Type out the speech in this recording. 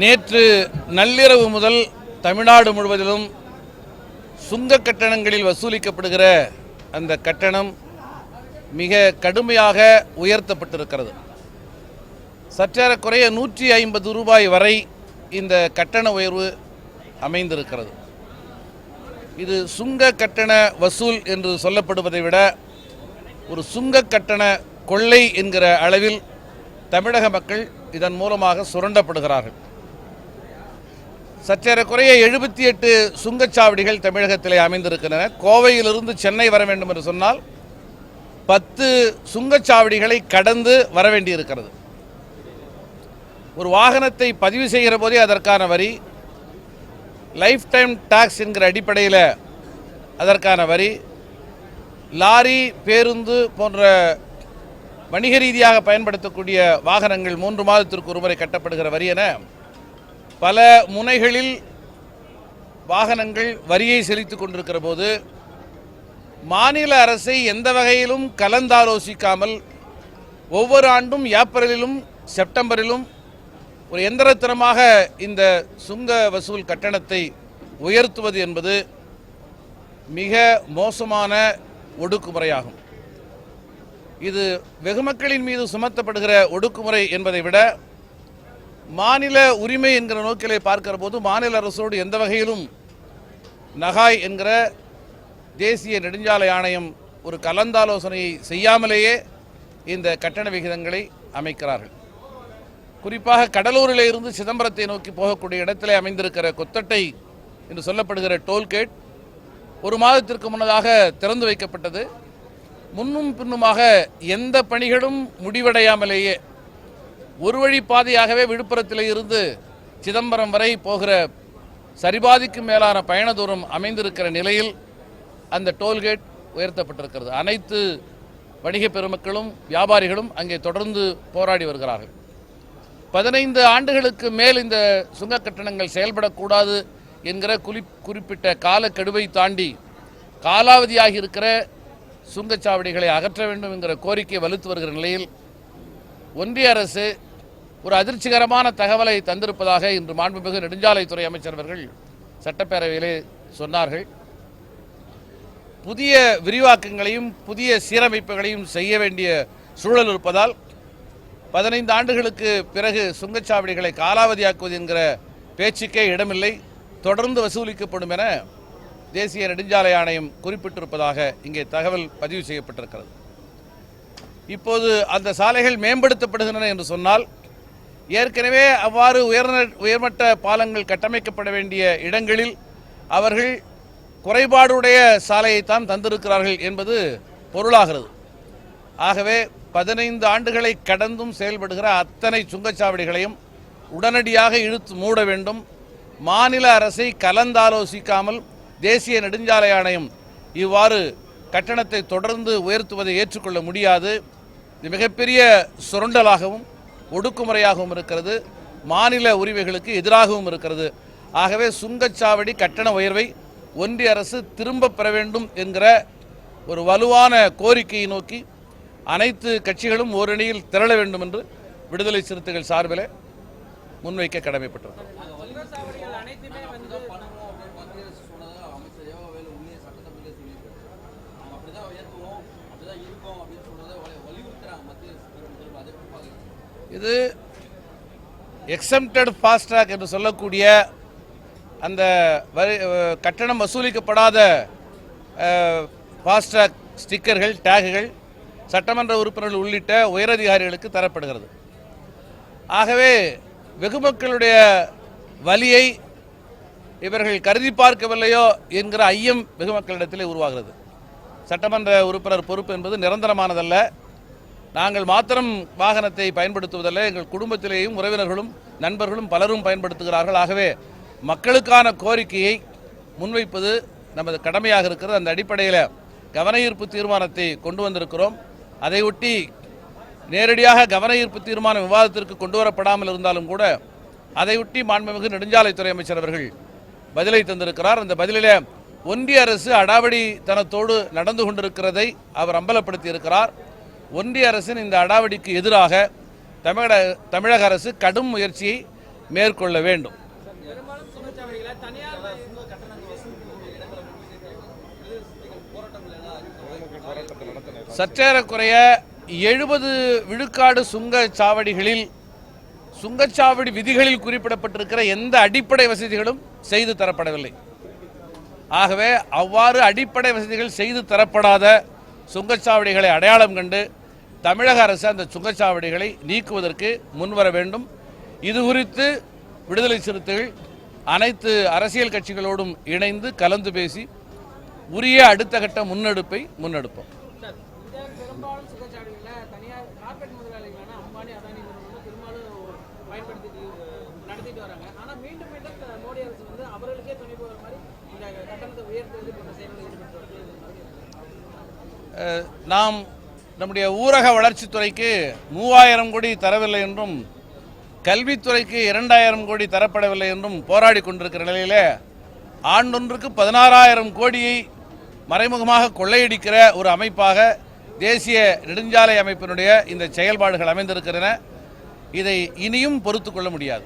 நேற்று நள்ளிரவு முதல் தமிழ்நாடு முழுவதிலும் சுங்க கட்டணங்களில் வசூலிக்கப்படுகிற அந்த கட்டணம் மிக கடுமையாக உயர்த்தப்பட்டிருக்கிறது. சற்றேறக்குறைய நூற்றி ஐம்பது ரூபாய் வரை இந்த கட்டண உயர்வு அமைந்திருக்கிறது. இது சுங்க கட்டண வசூல் என்று சொல்லப்படுவதை விட ஒரு சுங்க கட்டண கொள்ளை என்கிற அளவில் தமிழக மக்கள் இதன் மூலமாக சுரண்டப்படுகிறார்கள். சற்றேறக்குறைய எழுபத்தி எட்டு சுங்கச்சாவடிகள் தமிழகத்திலே அமைந்திருக்கின்றன. கோவையிலிருந்து சென்னை வர வேண்டும் என்று சொன்னால் பத்து சுங்கச்சாவடிகளை கடந்து வர வேண்டியிருக்கிறது. ஒரு வாகனத்தை பதிவு செய்கிற போதே அதற்கான வரி லைஃப் டைம் டாக்ஸ் என்கிற அடிப்படையில் அதற்கான வரி லாரி பேருந்து போன்ற வணிக ரீதியாக பயன்படுத்தக்கூடிய வாகனங்கள் மூன்று மாதத்திற்கு ஒருமுறை கட்டப்படுகிற வரி என பல முனைகளில் வாகனங்கள் வரியை செலுத்திக் கொண்டிருக்கிற போது மாநில அரசை எந்த வகையிலும் கலந்தாலோசிக்காமல் ஒவ்வொரு ஆண்டும் ஏப்ரலிலும் செப்டம்பரிலும் ஒரு எந்திரத்தனமாக இந்த சுங்க வசூல் கட்டணத்தை உயர்த்துவது என்பது மிக மோசமான ஒடுக்குமுறையாகும். இது வெகுமக்களின் மீது சுமத்தப்படுகிற ஒடுக்குமுறை என்பதை விட மாநில உரிமை என்கிற நோக்கிலே பார்க்கிற போது மாநில அரசோடு எந்த வகையிலும் நகாய் என்கிற தேசிய நெடுஞ்சாலை ஆணையம் ஒரு கலந்தாலோசனையை செய்யாமலேயே இந்த கட்டண விகிதங்களை அமைக்கிறார்கள். குறிப்பாக கடலூரில் இருந்து சிதம்பரத்தை நோக்கி போகக்கூடிய இடத்திலே அமைந்திருக்கிற கொத்தட்டை என்று சொல்லப்படுகிற டோல்கேட் ஒரு மாதத்திற்கு முன்னதாக திறந்து வைக்கப்பட்டது. முன்னும் பின்னுமாக எந்த பணிகளும் முடிவடையாமலேயே ஒரு வழி பாதையாகவே விழுப்புரத்தில் இருந்து சிதம்பரம் வரை போகிற சரிபாதிக்கு மேலான பயண தூரம் அமைந்திருக்கிற நிலையில் அந்த டோல்கேட் உயர்த்தப்பட்டிருக்கிறது. அனைத்து வணிக பெருமக்களும் வியாபாரிகளும் அங்கே தொடர்ந்து போராடி வருகிறார்கள். பதினைந்து ஆண்டுகளுக்கு மேல் இந்த சுங்க கட்டணங்கள் செயல்படக்கூடாது என்கிற குறி குறிப்பிட்ட காலக்கெடுவை தாண்டி காலாவதியாகி இருக்கிற சுங்கச்சாவடிகளை அகற்ற வேண்டும் என்கிற கோரிக்கை வலுத்து வருகிற நிலையில் ஒன்றிய அரசு ஒரு அதிர்ச்சிகரமான தகவலை தந்திருப்பதாக இன்று மாண்புமிகு நெடுஞ்சாலைத்துறை அமைச்சர் அவர்கள் சட்டப்பேரவையிலே சொன்னார்கள். புதிய விரிவாக்கங்களையும் புதிய சீரமைப்புகளையும் செய்ய வேண்டிய சூழல் இருப்பதால் பதினைந்து ஆண்டுகளுக்கு பிறகு சுங்கச்சாவடிகளை காலாவதியாக்குவது என்கிற பேச்சுக்கே இடமில்லை. தொடர்ந்து வசூலிக்கப்படும் என தேசிய நெடுஞ்சாலை ஆணையம் குறிப்பிட்டிருப்பதாக இங்கே தகவல் பதிவு செய்யப்பட்டிருக்கிறது. இப்போது அந்த சாலைகள் மேம்படுத்தப்படுகின்றன என்று சொன்னால் ஏற்கனவே அவ்வாறு உயர்ந உயர்மட்ட பாலங்கள் கட்டமைக்கப்பட வேண்டிய இடங்களில் அவர்கள் குறைபாடுடைய சாலையைத்தான் தந்திருக்கிறார்கள் என்பது பொருளாகிறது. ஆகவே பதினைந்து ஆண்டுகளை கடந்தும் செயல்படுகிற அத்தனை சுங்கச்சாவடிகளையும் உடனடியாக இழுத்து மூட வேண்டும். மாநில அரசை கலந்தாலோசிக்காமல் தேசிய நெடுஞ்சாலை ஆணையம் இவ்வாறு கட்டணத்தை தொடர்ந்து உயர்த்துவதை ஏற்றுக்கொள்ள முடியாது. இது மிகப்பெரிய சுரண்டலாகவும் ஒடுக்குமுறையாகவும் இருக்கிறது. மாநில உரிமைகளுக்கு எதிராகவும் இருக்கிறது. ஆகவே சுங்கச்சாவடி கட்டண உயர்வை ஒன்றிய அரசு திரும்ப பெற வேண்டும் என்கிற ஒரு வலுவான கோரிக்கையை நோக்கி அனைத்து கட்சிகளும் ஓரணியில் திரள வேண்டும் என்று விடுதலை சிறுத்தைகள் சார்பில் முன்வைக்க கடமைப்பட்டிருக்கிறோம் இது எக்ஸம்டட் ஃபாஸ்ட்ராக் என்று சொல்லக்கூடிய அந்த வரி கட்டணம் வசூலிக்கப்படாத ஃபாஸ்ட்ராக் ஸ்டிக்கர்கள் டேகுகள் சட்டமன்ற உறுப்பினர்கள் உள்ளிட்ட உயரதிகாரிகளுக்கு தரப்படுகிறது. ஆகவே வெகுமக்களுடைய வலியை இவர்கள் கருதி பார்க்கவில்லையோ என்கிற ஐயம் வெகுமக்களிடத்திலே உருவாகிறது. சட்டமன்ற உறுப்பினர் பொறுப்பு என்பது நிரந்தரமானதல்ல. நாங்கள் மாத்திரம் வாகனத்தை பயன்படுத்துவதல்ல எங்கள் குடும்பத்திலேயும் உறவினர்களும் நண்பர்களும் பலரும் பயன்படுத்துகிறார்கள். ஆகவே மக்களுக்கான கோரிக்கையை முன்வைப்பது நமது கடமையாக இருக்கிறது. அந்த அடிப்படையில் கவன ஈர்ப்பு தீர்மானத்தை கொண்டு வந்திருக்கிறோம். அதையொட்டி நேரடியாக கவன ஈர்ப்பு தீர்மானம் விவாதத்திற்கு கொண்டு வரப்படாமல் இருந்தாலும் கூட அதையொட்டி மாண்புமிகு நெடுஞ்சாலைத்துறை அமைச்சர் அவர்கள் பதிலை தந்திருக்கிறார். அந்த பதிலில் ஒன்றிய அரசு அடாவடித்தனத்தோடு நடந்து கொண்டிருக்கிறதை அவர் அம்பலப்படுத்தி இருக்கிறார் ஒன்றிய அரசின் இந்த அடாவடிக்கு எதிராக தமிழக தமிழக அரசு கடும் முயற்சியை மேற்கொள்ள வேண்டும். சற்றேறக்குறைய எழுபது விழுக்காடு சுங்கச் சாவடிகளில் சுங்கச்சாவடி விதிகளில் குறிப்பிடப்பட்டிருக்கிற எந்த அடிப்படை வசதிகளும் செய்து தரப்படவில்லை. ஆகவே அவ்வாறு அடிப்படை வசதிகள் செய்து தரப்படாத சுங்கச்சாவடிகளை அடையாளம் கண்டு தமிழக அரசு அந்த சுங்கச்சாவடிகளை நீக்குவதற்கு முன்வர வேண்டும். இது குறித்து விடுதலை சிறுத்தைகள் அனைத்து அரசியல் கட்சிகளோடும் இணைந்து கலந்து பேசி உரிய அடுத்த கட்ட முன்னெடுப்பை முன்னெடுப்போம். நாம் நம்முடைய ஊரக வளர்ச்சித்துறைக்கு மூவாயிரம் கோடி தரவில்லை என்றும் கல்வித்துறைக்கு இரண்டாயிரம் கோடி தரப்படவில்லை என்றும் போராடி கொண்டிருக்கிற நிலையில் ஆண்டொன்றுக்கு பதினாறாயிரம் கோடியை மறைமுகமாக கொள்ளையடிக்கிற ஒரு அமைப்பாக தேசிய நெடுஞ்சாலை அமைப்பினுடைய இந்த செயல்பாடுகள் அமைந்திருக்கின்றன. இதை இனியும் பொறுத்து கொள்ள முடியாது.